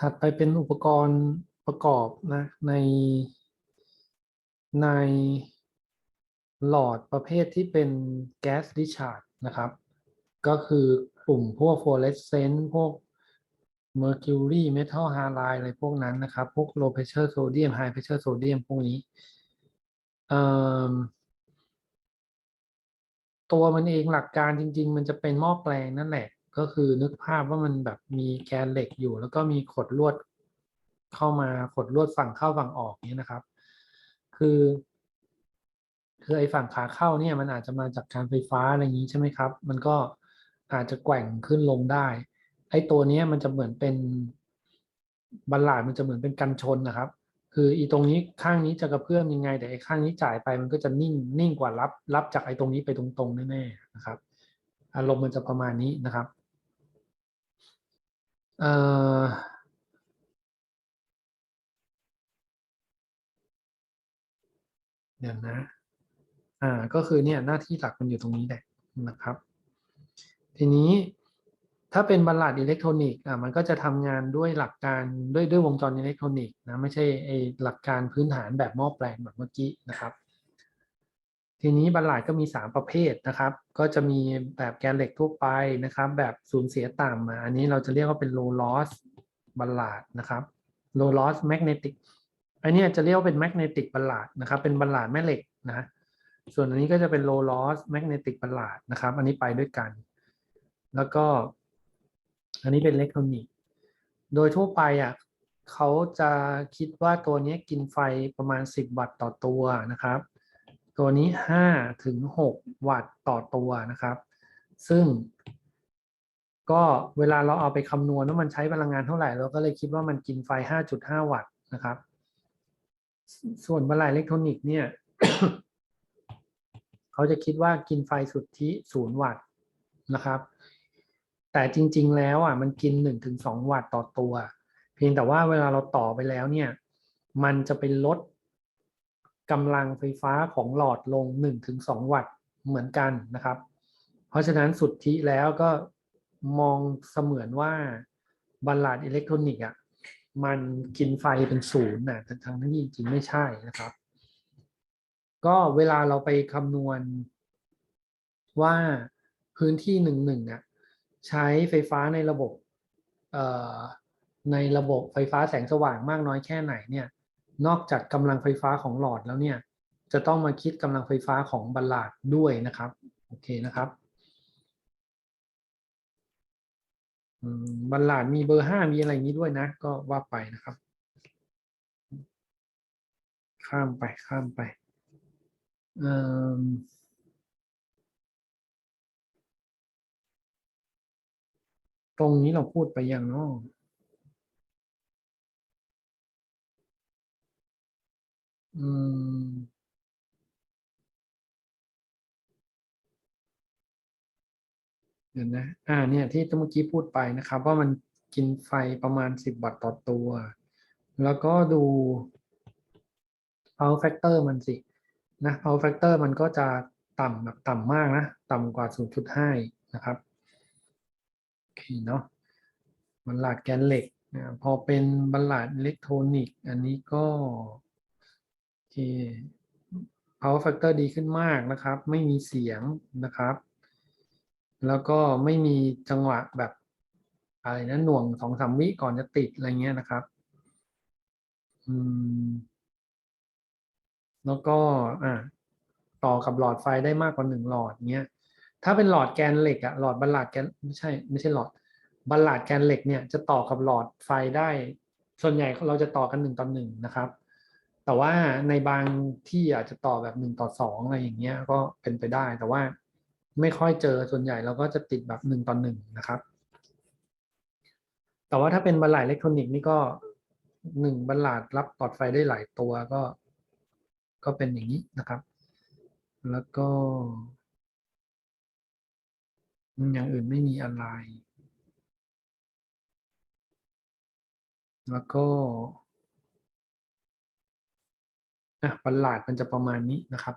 ถัดไปเป็นอุปกรณ์ประกอบนะในในหลอดประเภทที่เป็นแก๊สดิชาร์ดนะครับ ก็คือกลุ่มพวกฟลูออเรสเซนต์พวก mercury metal halide อะไรพวกนั้นนะครับ พวก low pressure sodium high pressure sodium พวกนี้ ตัวมันเองหลักการจริง ๆ มันจะเป็นหม้อแปลงนั่นแหละ ก็คือนึกภาพว่ามันแบบมีแกนเหล็กอยู่ แล้วก็มีขดลวดเข้ามาขดลวดฝั่งเข้าฝั่งออกนี้นะครับ คือคือไอ้ฝั่งขาเข้าเนี่ยมันอาจจะมาจากการไฟฟ้าอะไรอย่างนี้ใช่ไหมครับ มันก็อาจจะแกว่งขึ้นลงได้ ไอ้ตัวเนี้ยมันจะเหมือนเป็นบัลลาดมันจะเหมือนเป็นกันชนนะครับ คืออีตรงนี้ข้างนี้จะกระเพื่อมยังไง แต่ไอ้ข้างนี้จ่ายไปมันก็จะนิ่งนิ่งกว่ารับ รับจากไอ้ตรงนี้ไปตรงๆแน่ๆนะครับ อารมณ์มันจะประมาณนี้นะครับ เอ่อเดี๋ยวนะ อ่า ก็คือเนี่ยหน้าที่หลักมันอยู่ตรงนี้แหละนะครับ ทีนี้ถ้าเป็นบัลลัดอิเล็กทรอนิกส์อ่ามันก็จะทำงานด้วยหลักการด้วยด้วยวงจรอิเล็กทรอนิกส์นะไม่ใช่ไอหลักการพื้นฐานแบบหม้อแปลงแบบเมื่อกี้นะครับ ทีนี้บัลลัดก็มี 3 ประเภทนะครับ ก็จะมีแบบแกนเหล็กทั่วไปนะครับ แบบสูญเสียต่ำอันนี้เราจะเรียกว่าเป็น low loss บัลลัดนะครับ low loss magnetic อันนี้จะเรียกว่าเป็น magnetic บัลลัดนะครับ เป็นบัลลัดแม่เหล็กนะส่วนอันนี้ก็จะเป็น low loss magnetic บัลลัดนะครับ อันนี้ไปด้วยกัน แล้วก็ อันนี้เป็นอิเล็กทรอนิกส์โดยทั่วไปอะเขาจะคิดว่าตัวนี้กินไฟประมาณ 10 วัตต์ต่อตัวนะครับ ตัวนี้ 5 ถึง 6 วัตต์ต่อตัวนะครับ ซึ่ง ก็เวลาเราเอาไปคำนวณว่ามันใช้พลังงานเท่าไหร่ เราก็เลยคิดว่ามันกินไฟ 5.5 วัตต์นะครับ ส่วนบัลลัดอิเล็กทรอนิกส์เนี่ย เขาจะคิดว่ากินไฟสุทธิ 0 วัตต์นะครับ แต่จริง ๆ แล้วอะมันกิน 1-2 วัตต์ต่อตัว เพียงแต่ว่าเวลาเราต่อไปแล้วเนี่ย มันจะไปลด กำลังไฟฟ้าของหลอดลง 1-2 วัตต์เหมือนกันนะครับ เพราะฉะนั้นสุดทธิแล้วก็มองเสมือนว่าบัลลัดอิเล็กทรอนิกส์อะมันกินไฟเป็นศูนย์นะแต่ทั้งที่จริงไม่ใช่นะครับ ก็เวลาเราไปคำนวณว่าพื้นที่หนึ่งหนึ่งอะใช้ไฟฟ้าในระบบในระบบไฟฟ้าแสงสว่างมากน้อยแค่ไหนเนี่ย นอกจากกำลังไฟฟ้าของหลอดแล้วเนี่ยจะต้องมาคิดกำลังไฟฟ้าของบัลลาดด้วยนะครับโอเคนะครับบัลลาดมีเบอร์ห้ามีอะไรอย่างนี้ด้วยนะ ก็ว่าไปนะครับ ข้ามไปข้ามไปตรงนี้เราพูดไปยังเนาะ อืม เดี๋ยวนะ อ่า เนี่ย ที่เมื่อกี้พูดไปนะครับ ว่ามันกินไฟประมาณ10วัตต์ต่อตัว แล้วก็ดู power factor มันสิ นะ power factor มันก็จะต่ำแบบต่ำมากนะ ต่ำกว่า0.5นะครับโอเคเนาะบัลลาดแกนเหล็กนะพอเป็นบัลลาดอิเล็กทรอนิกส์อันนี้ก็ power factor ดีขึ้นมากนะครับ ไม่มีเสียงนะครับ แล้วก็ไม่มีจังหวะแบบอะไรนะหน่วงสองสามวิก่อนจะติดอะไรเงี้ยนะครับอืมแล้วก็อ่าต่อกับหลอดไฟได้มากกว่าหนึ่งหลอดเงี้ย ถ้าเป็นหลอดแกนเหล็กอะหลอดบัลลาดแกนไม่ใช่ ไม่ใช่หลอดบัลลาดแกนเหล็กเนี่ยจะต่อกับหลอดไฟได้ ส่วนใหญ่เราจะต่อกันหนึ่งต่อหนึ่งนะครับ แต่ว่าในบางที่อาจจะต่อแบบหนึ่งต่อสองอะไรอย่างเงี้ยก็เป็นไปได้ แต่ว่าไม่ค่อยเจอส่วนใหญ่เราก็จะติดแบบหนึ่งต่อหนึ่งนะครับ แต่ว่าถ้าเป็นบัลลาดอิเล็กทรอนิกส์นี่ก็หนึ่งบัลลาดรับหลอดไฟได้หลายตัวก็ ก็เป็นอย่างนี้นะครับ แล้วก็ อย่างอื่นไม่มีอะไร แล้วก็ อะบัลลาดมันจะประมาณนี้นะครับ